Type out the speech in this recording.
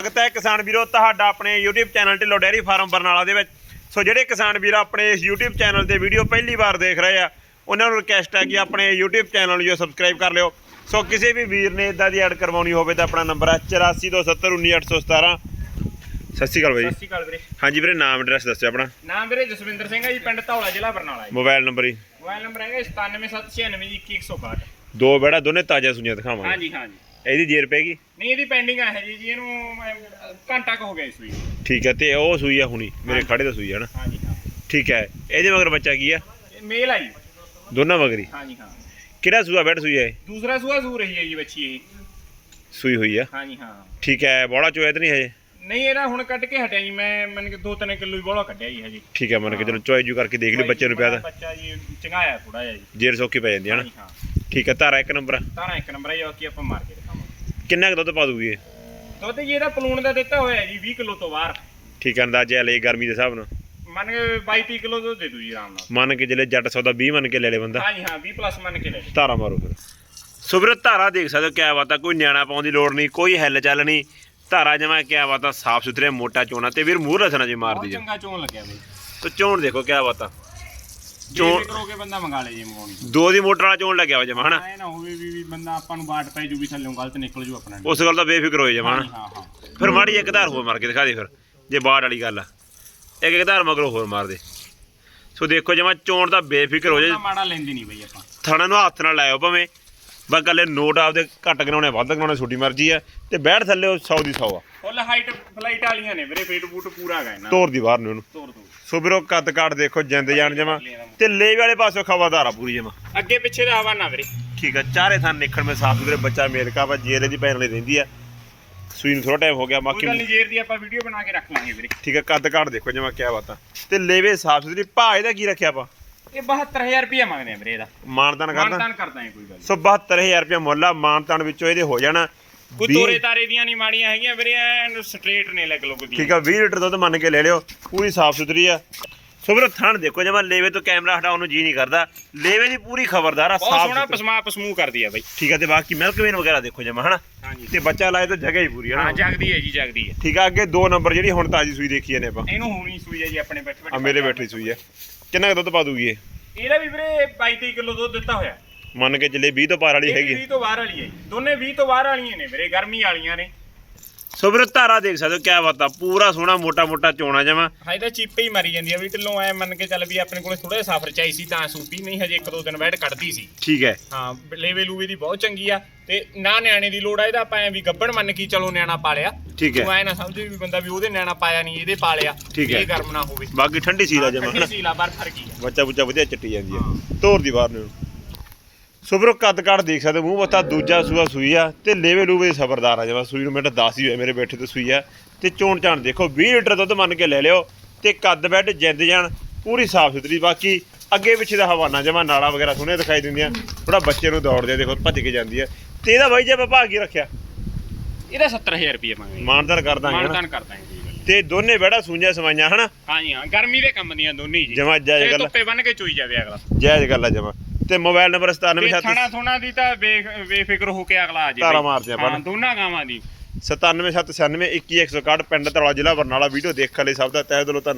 ਸਵਾਗਤ ਹੈ ਕਿਸਾਨ ਵੀਰੋ ਤੁਹਾਡਾ ਆਪਣੇ YouTube channel Dhillon dairy farm Barnala ਦੇ ਵਿੱਚ। ਸੋ ਜਿਹੜੇ ਕਿਸਾਨ ਵੀਰ ਆਪਣੇ ਇਸ YouTube ਚੈਨਲ ਤੇ ਵੀਡੀਓ ਪਹਿਲੀ ਵਾਰ ਦੇਖ ਰਹੇ ਆ ਉਹਨਾਂ ਨੂੰ ਰਿਕਵੈਸਟ ਹੈ ਕਿ ਆਪਣੇ YouTube ਚੈਨਲ ਨੂੰ ਜੋ ਸਬਸਕ੍ਰਾਈਬ ਕਰ ਲਿਓ। ਸੋ ਕਿਸੇ ਵੀ ਵੀਰ ਨੇ ਇਦਾਂ ਦੀ ਐਡ ਕਰਵਾਉਣੀ ਹੋਵੇ ਤਾਂ ਆਪਣਾ ਨੰਬਰ ਹੈ 8427191817 ਸਤਿ ਸ਼੍ਰੀ ਅਕਾਲ ਬਾਈ। ਸਤਿ ਸ਼੍ਰੀ ਅਕਾਲ ਵੀਰੇ। ਹਾਂਜੀ ਵੀਰੇ ਨਾਮ ਐਡਰੈਸ ਦੱਸਿਓ ਆਪਣਾ। ਨਾਮ ਵੀਰੇ ਜਸਵਿੰਦਰ ਸਿੰਘ ਹੈ ਜੀ ਪਿੰਡ ਧੌਲਾ ਜ਼ਿਲ੍ਹਾ ਬਰਨਾਲਾ ਜੀ। ਮੋਬਾਈਲ ਨੰਬਰ ਹੀ ਮੋਬਾਈਲ ਨੰਬਰ ਹੈਗਾ 9776921162 ਦੋ ਬੜਾ ਦੋਨੇ ਤਾਜ਼ਾ ਸੁਣੀਆਂ ਦਿਖਾਵਾਂਗੇ। ਹਾਂਜੀ ਹਾਂਜੀ। ਇਹਦੀ ਜੇਰ ਪੈਗੀ ਨਹੀਂ ਇਹਦੀ ਪੈਂਡਿੰਗ ਆ ਹੈ ਜੀ ਜੀ ਇਹਨੂੰ ਅਮ, ਘੰਟਾ ਕੁ ਹੋ ਗਿਆ ਇਸ ਠੀਕ ਹੈ ਤੇ ਉਹ ਸੂਈ ਆ ਹੁਣੀ ਮੇਰੇ ਖੜੇ ਦਾ ਸੂਈ ਆ ਨਾ? ਹਾਂਜੀ ਹਾਂ। ਠੀਕ ਹੈ ਇਹਦੇ ਮਗਰ ਬੱਚਾ ਕੀ ਆ? ਇਹ ਮੇਲ ਆ ਜੀ। ਦੋਨਾਂ ਮਗਰੀ ਹਾਂਜੀ ਹਾਂ। ਕਿਹੜਾ ਸੂਆ ਬੈਠ ਸੂਈ ਹੈ? ਦੂਸਰਾ ਸੂਆ ਸੂ ਰਹੀ ਹੈ ਜੀ ਬੱਚੀ ਇਹ। ਸੂਈ ਹੋਈ ਆ? ਹਾਂਜੀ ਹਾਂ। ਠੀਕ ਹੈ ਬੋੜਾ ਚੋਇਆ ਤਾਂ ਨਹੀਂ ਹਜੇ? ਨਹੀਂ ਇਹਦਾ ਹੁਣ ਕੱਢ ਕੇ ਹਟਿਆ ਜੀ ਮੈਂ ਮੰਨ ਕੇ 2-3 ਕਿਲੋ ਹੀ ਬੋਲਾ ਕੱਢਿਆ ਜੀ ਹਜੇ। ਠੀਕ ਹੈ ਮੰਨ ਕੇ ਚਲੋ ਚੋਇ ਜੂ ਕਰਕੇ ਦੇਖ ਲਈ ਬੱਚੇ ਨੂੰ ਪਿਆ ਬੱਚਾ ਜੀ ਚੰਗਾਇਆ ਥੋੜਾ ਜਿਹਾ ਜੀ। ਜੇਰ ਸੌਕੀ ਪੈ ਜਾਂਦੀ ਹੈ ਨਾ? ਹਾਂਜੀ ਹਾਂ। ਠੀਕ ਹੈ ਧਾਰਾ ਇੱਕ ਨੰਬਰ ਆ। ਤਾਰਾ ਇੱਕ ਨੰਬਰ ਹੈ ਜੀ ਬਾਕੀ ਆਪਾਂ ਮਾਰ ਕੇ ਕਿੰਨਾ ਕੁ ਦੁੱਧ ਪਾ ਦੂਗੀ ਇਹ? ਦੁੱਧ ਜੀ ਇਹਦਾ ਪਲੂਣ ਦਾ ਦਿੱਤਾ ਹੋਇਆ ਜੀ 20 ਕਿਲੋ ਤੋਂ ਬਾਹਰ। ਠੀਕ ਹੈ ਅੰਦਾਜ਼ਾ ਲਈ ਗਰਮੀ ਦੇ ਹਿਸਾਬ ਨਾਲ। ਮੰਨ ਕੇ 22 ਕਿਲੋ ਦੁੱਧ ਦੇ ਦੂ ਜੀ ਆਰਾਮ ਨਾਲ। ਮੰਨ ਕੇ ਜਿਹੜੇ ਜੱਟ ਸੌਦਾ 20 ਮੰਨ ਕੇ ਲੈ ਲੇ ਬੰਦਾ। ਹਾਂਜੀ ਹਾਂ 20 ਪਲੱਸ ਮੰਨ ਕੇ ਲੈ ਲਓ ਧਾਰਾ ਮਾਰੋ ਫਿਰ। ਸੋ ਵੀਰੋ ਧਾਰਾ ਦੇਖ ਸਕਦੇ ਹੋ ਕਿਆ ਬਾਤ ਆ ਕੋਈ ਨਿਆਣਾ ਪਾਉਣ ਦੀ ਲੋੜ ਨਹੀਂ ਕੋਈ ਹਿੱਲ ਚੱਲ ਨਹੀਂ। ਧਾਰਾ ਜਮਾ ਕਿਆ ਬਾਤ ਆ ਸਾਫ਼ ਸੁਥਰੇ ਮੋਟਾ ਚੋਣਾ ਤੇ ਵੀਰ ਮੂੰਹ ਰਸਣਾ ਜੇ ਮਾਰਦੀ ਜੇ ਚੰਗਾ ਚੋਣ ਲੱਗਿਆ ਬਈ। ਤੋ ਚੋਣ ਦੇਖੋ ਕਿਆ ਬਾਤ ਆ। ਚੋਣ ਚੋਣ ਕਰੋ ਕੇ ਬੰਦਾ ਮੰਗਾ ਲੇ ਜੀ ਮੰਗਾਉਣੀ। ਦੋ ਦੀ ਮੋਟਰ ਵਾਲਾ ਚੋਣ ਲੱਗਿਆ ਵਾ ਜਮਾ ਹਨਾ? ਐ ਨਾ ਹੋਵੇ ਵੀ ਵੀ ਬੰਦਾ ਆਪਾਂ ਨੂੰ ਬਾਟ ਪੈ ਜੂ ਵੀ ਥੱਲੋਂ ਗਲਤ ਨਿਕਲ ਜੂ ਆਪਣਾ। ਉਸ ਗੱਲ ਦਾ ਬੇਫਿਕਰ ਹੋਏ ਜਮਾ ਹਨਾ? ਹਾਂ ਹਾਂ ਫਿਰ ਮਾੜੀ ਇੱਕ ਧਾਰ ਹੋਰ ਮਾਰ ਕੇ ਦਿਖਾ ਦੇ ਫਿਰ ਜੇ ਬਾੜ ਵਾਲੀ ਗੱਲ ਆ। ਇੱਕ ਇੱਕ ਧਾਰ ਮਗਰੋਂ ਹੋਰ ਮਾਰ ਦੇ। ਸੋ ਦੇਖੋ ਜਮਾ ਚੋਣ ਦਾ ਬੇਫਿਕਰ ਹੋ ਜਾ। ਮਾੜਾ ਲੈਂਦੀ ਨਹੀਂ ਬਈ ਆਪਾਂ। ਥਾਣਾ ਨੂੰ ਹੱਥ ਨਾਲ ਲਾਇਓ ਭਾਵੇਂ। ਬਸ ਗੱਲੇ ਨੋਟ ਆਪਦੇ ਘੱਟ ਗਣਾਉਣੇ ਵੱਧ ਗਣਾਉਣੇ ਛੋਟੀ ਮਰਜ਼ੀ ਆ। ਤੇ ਬੈਠ ਥੱਲੇ ਉਹ 100 ਦੀ 100 ਆ। ਫੁੱਲ ਹਾਈਟ ਫਲਾਈਟ ਵਾਲੀਆਂ ਨੇ ਵੀਰੇ ਫੇਟ ਬੂਟ ਪੂਰਾ ਹੈਗਾ ਇਹਨਾਂ ਤੋਰ ਦੀ ਬਾਹਰ ਨੂੰ ਉਹਨੂੰ ਤੋਰ ਦੋ। ਸੋ ਵੀਰੋ ਕੱਦ ਕਾਟ ਦੇਖੋ ਜਿੰਦ ਜਾਣ ਜਮਾ। ਤੇ ਲੇਵੇ ਵਾਲੇ ਪਾਸੋਂ ਖਬਰਦਾਰ ਆ ਪੂਰੀ ਜਮਾ। ਅੱਗੇ ਪਿੱਛੇ ਦਾ ਹਵਾਨਾ ਵੀਰੇ। ਠੀਕ ਆ ਚਾਰੇ ਥਾਂ ਨਿਕਣ ਮੇ ਸਾਫ਼ ਸੁਥਰੇ ਬੱਚਾ ਮੇਲਕਾ ਵਾ ਜੇਰੇ ਦੀ ਵਾਲੀ ਰਹਿੰਦੀ ਆ। ਸੂਈ ਨੂੰ ਥੋੜਾ ਟਾਈਮ ਹੋ ਗਿਆ ਕੋਈ ਗੱਲ ਬਾਕੀ ਜੇਰ ਦੀ ਆਪਾਂ ਵੀਡੀਓ ਬਣਾ ਕੇ ਰੱਖ ਲਾਂਗੇ ਵੀਰੇ। ਠੀਕ ਆ ਕੱਦ ਕਾਟ ਦੇਖੋ ਜਮਾ ਕਿਆ ਬਾਤਾਂ ਤੇ ਲੇਵੇ ਸਾਫ਼ ਸੁਥਰੀ ਭਾ ਇਹਦਾ ਕੀ ਰੱਖਿਆ ਆਪਾਂ? ਇਹ 72000 ਰੁਪਏ ਮੰਗਦੇ ਆ ਵੀਰੇ ਇਹਦਾ। ਮਾਨਦਾਨ ਕਰਦਾ? ਮਾਨਤਾਨ ਕਰਦਾ ਹੈ ਕੋਈ ਗੱਲ ਨੀ। ਸੋ 72000 ਰੁਪਏ ਮੁੱਲ ਆ ਮਾਨਤਾਨ ਵਿੱਚੋਂ ਇਹਦੇ ਹੋ ਜਾਣਾ ਕੋਈ ਤੋਰੇ ਤਾਰੇ ਦੀਆਂ ਨਹੀਂ ਮਾੜੀਆਂ ਹੈਗੀਆਂ ਵੀਰੇ ਐਨ ਸਟ੍ਰੇਟ ਨੇ ਲੱਗ ਲੋਕ ਠੀਕ ਆ 20 ਲੀਟਰ ਦੁੱਧ ਮੰਨ ਕੇ ਲੈ ਲਿਓ ਪੂਰੀ ਸਾਫ਼ ਸੁਥਰੀ ਆ। ਸੋ ਵੀਰੋ ਥਣ ਦੇਖੋ ਜਮਾ ਲੇਵੇ ਤੋਂ ਕੈਮਰਾ ਹਟਾਉਣ ਨੂੰ ਜੀ ਨਹੀਂ ਕਰਦਾ। ਲੇਵੇ ਦੀ ਪੂਰੀ ਖਬਰਦਾਰ ਆ ਬਹੁਤ ਸਾਫ਼ ਸੋਹਣਾ। ਪਸਮਾ ਪਸਮੂ ਕਰਦੀ ਆ ਬਈ। ਠੀਕ ਆ ਤੇ ਬਾਕੀ ਮਿਲਕ ਵੇਨ ਵਗੈਰਾ ਦੇਖੋ ਜਮਾ ਹਨਾ? ਹਾਂਜੀ। ਤੇ ਬੱਚਾ ਲਾਏ ਤਾਂ ਜਗ੍ਹਾ ਹੀ ਪੂਰੀ ਹੈ ਹਾਂ ਨਾ ਜਗਦੀ ਹੈ ਜੀ ਜਗਦੀ ਹੈ। ਠੀਕ ਆ ਅੱਗੇ ਦੋ ਨੰਬਰ ਜਿਹੜੀ ਹੁਣ ਤਾਜੀ ਸੂਈ ਦੇਖੀ ਜਾਂਦੇ ਆਪਾਂ। ਇਹਨੂੰ ਹੋਣੀ ਸੂਈ ਹੈ ਜੀ ਆਪਣੇ ਬੈਠੇ ਆ ਮੇਰੇ ਬੈਠੀ ਸੂਈ ਹੈ ਕਿੰਨਾ ਕੁ ਦੁੱਧ ਪਾ ਦੂਗੀ ਇਹ? ਇਹਦਾ ਵੀ ਵੀਰੇ 22 ਕਿਲੋ ਦੁੱਧ ਦਿੱਤਾ ਹੋਇਆ। ਮੰਨ ਕੇ ਚੱਲੇ 20 ਤੋਂ ਪਾਰ ਵਾਲੀ ਹੈਗੀ 20 ਤੋਂ ਬਾਹਰ ਵਾਲੀ ਹੈ ਜੀ। ਦੋਨੇ 20 ਤੋਂ ਬਾਹਰ ਵਾਲੀਆਂ ਨੇ ਵੀਰੇ ਗਰਮੀ ਵਾਲੀਆਂ ਨੇ। ਸੋ ਵੀਰੋ ਧਾਰਾ ਦੇਖ ਸਕਦੇ ਹੋ ਕਿਆ ਬਾਤ ਆ। ਪੂਰਾ ਸੋਹਣਾ ਮੋਟਾ ਮੋਟਾ ਚੋਣਾ ਜਮਾ। ਹਾਏ ਤਾਂ ਚੀਪੇ ਹੀ ਮਰੀ ਜਾਂਦੀ ਆ ਵੀ ਢਿੱਲੋਂ ਐ ਮੰਨ ਕੇ ਚੱਲ ਵੀ ਆਪਣੇ ਕੋਲੇ ਥੋੜਾ ਸਫਰ ਚਾਹੀ ਸੀ ਤਾਂ ਸੂਪੀ ਨਹੀਂ ਹਜੇ ਇੱਕ ਦੋ ਦਿਨ ਬੈਠ ਕੱਢਦੀ ਸੀ। ਠੀਕ ਹੈ। ਹਾਂ ਲੇਵੇ ਲੂਵੇ ਦੀ ਬਹੁਤ ਚੰਗੀ ਆ ਤੇ ਨਾ ਨਿਆਣੇ ਦੀ ਲੋੜ ਆ ਇਹਦਾ ਆਪਾਂ ਐ ਵੀ ਗੱਬੜ ਮੰਨ ਕੇ ਚਲੋ ਨਿਆਣਾ ਪਾਲਿਆ। ਠੀਕ ਹੈ। ਤੂੰ ਐ ਨਾ ਸਮਝੀ ਵੀ ਬੰਦਾ ਵੀ ਉਹਦੇ ਨਿਆਣਾ ਪਾਇਆ ਨਹੀਂ ਇਹਦੇ ਪਾਲਿਆ ਠੀਕ ਹੈ। ਇਹ ਗਰਮ ਨਾ ਹੋਵੇ। ਬਾਕੀ ਠੰਡੀ ਸੀਲ ਆ ਜਮਾ। ਠੰਡੀ ਸੀਲਾ ਬਾਰ ਫਰਕੀ ਆ। ਬੱਚਾ ਬੁੱਚਾ ਵਧੀਆ ਚੱਟੀ ਜਾਂਦੀ ਹੈ। ਤੋਰ ਦੀ ਬਾਹਰ ਨੂੰ। ਸੋ ਵੀਰੋ ਕੱਦ ਕਾਟ ਦੇਖ ਸਕਦੇ ਮੂੰਹ ਬੱਤਾ ਦੂਜਾ ਸੂਆ ਸੂਈ ਆ ਤੇ ਲੇਵੇ ਲੂਵੇ ਸਬਰਦਾਰ ਆ ਜਮਾ ਸੂਈ ਨੂੰ ਮਿੰਟ 10 ਹੀ ਹੋਏ ਮੇਰੇ ਬੈਠੇ ਤੇ ਸੂਈ ਆ। ਤੇ ਚੋਣ ਚਾਣ ਦੇਖੋ 20 ਲੀਟਰ ਦੁੱਧ ਮੰਨ ਕੇ ਲੈ ਲਿਓ ਤੇ ਕੱਦ ਬੈੱਡ ਜਿੰਦ ਜਾਣ ਪੂਰੀ ਸਾਫ਼ ਸੁਥਰੀ। ਬਾਕੀ ਅੱਗੇ ਪਿੱਛੇ ਦਾ ਹਵਾਨਾ ਜਮਾ ਨਾਲਾ ਵਗੈਰਾ ਸੋਹਣੇ ਦਿਖਾਈ ਦਿੰਦੀਆਂ ਥੋੜਾ ਬੱਚੇ ਨੂੰ ਦੌੜਦੇ ਦੇਖੋ ਭੱਜ ਕੇ ਜਾਂਦੀ ਆ। ਤੇ ਇਹਦਾ ਬਾਈ ਜੇ ਆਪਾਂ ਭਾਗ ਕੀ ਰੱਖਿਆ? ਇਹਦਾ 70000 ਰੁਪਏ ਮੰਗੇ ਮਾਨਦਾਰ ਕਰ ਦਾਂਗੇ ਹਨਾ? ਮਾਨਦਾਨ ਕਰਦਾ ਹੈ ਨੀ। ਤੇ ਦੋਨੇ ਬੈੜਾ ਸੂਈਆਂ ਸਮਾਈਆਂ ਹਨਾ? ਹਾਂਜੀ ਹਾਂ ਗਰਮੀ ਦੇ ਕੰਮ ਦੀਆਂ ਦੋਨੇ ਹੀ ਜੀ। ਜਮਾਂ ਜਾਇਜ਼ ਇਹ ਗੱਲ ਆ। ਧੁੱਪੇ ਬੰਨ ਕੇ ਚੋਈ ਜਾਵੇ ਅਗਲਾ। ਜਾਇਜ਼ ਗੱਲ ਆ ਜਮਾ। ਤੇ ਮੋਬਾਈਲ ਨੰਬਰ 97 ਤੇ ਥਣਾ ਥੁਣਾ ਦੀ ਤਾਂ ਬੇਖ ਬੇਫਿਕਰ ਹੋ ਕੇ ਅਗਲਾ ਆ ਜੇ ਧਾਰਾਂ। ਮਾਰਦੇ ਆਪਾਂ ਹਾਂ। ਦੋਨਾਂ ਗਾਵਾਂ ਦੀ 9796921161 ਪਿੰਡ ਤਲਵਾ ਜ਼ਿਲ੍ਹਾ ਬਰਨਾਲਾ ਵੀਡੀਓ ਦੇਖਣ ਲਈ ਸਭ ਦਾ ਤਹਿ ਦਿਲੋਂ ਧੰਨਵਾਦ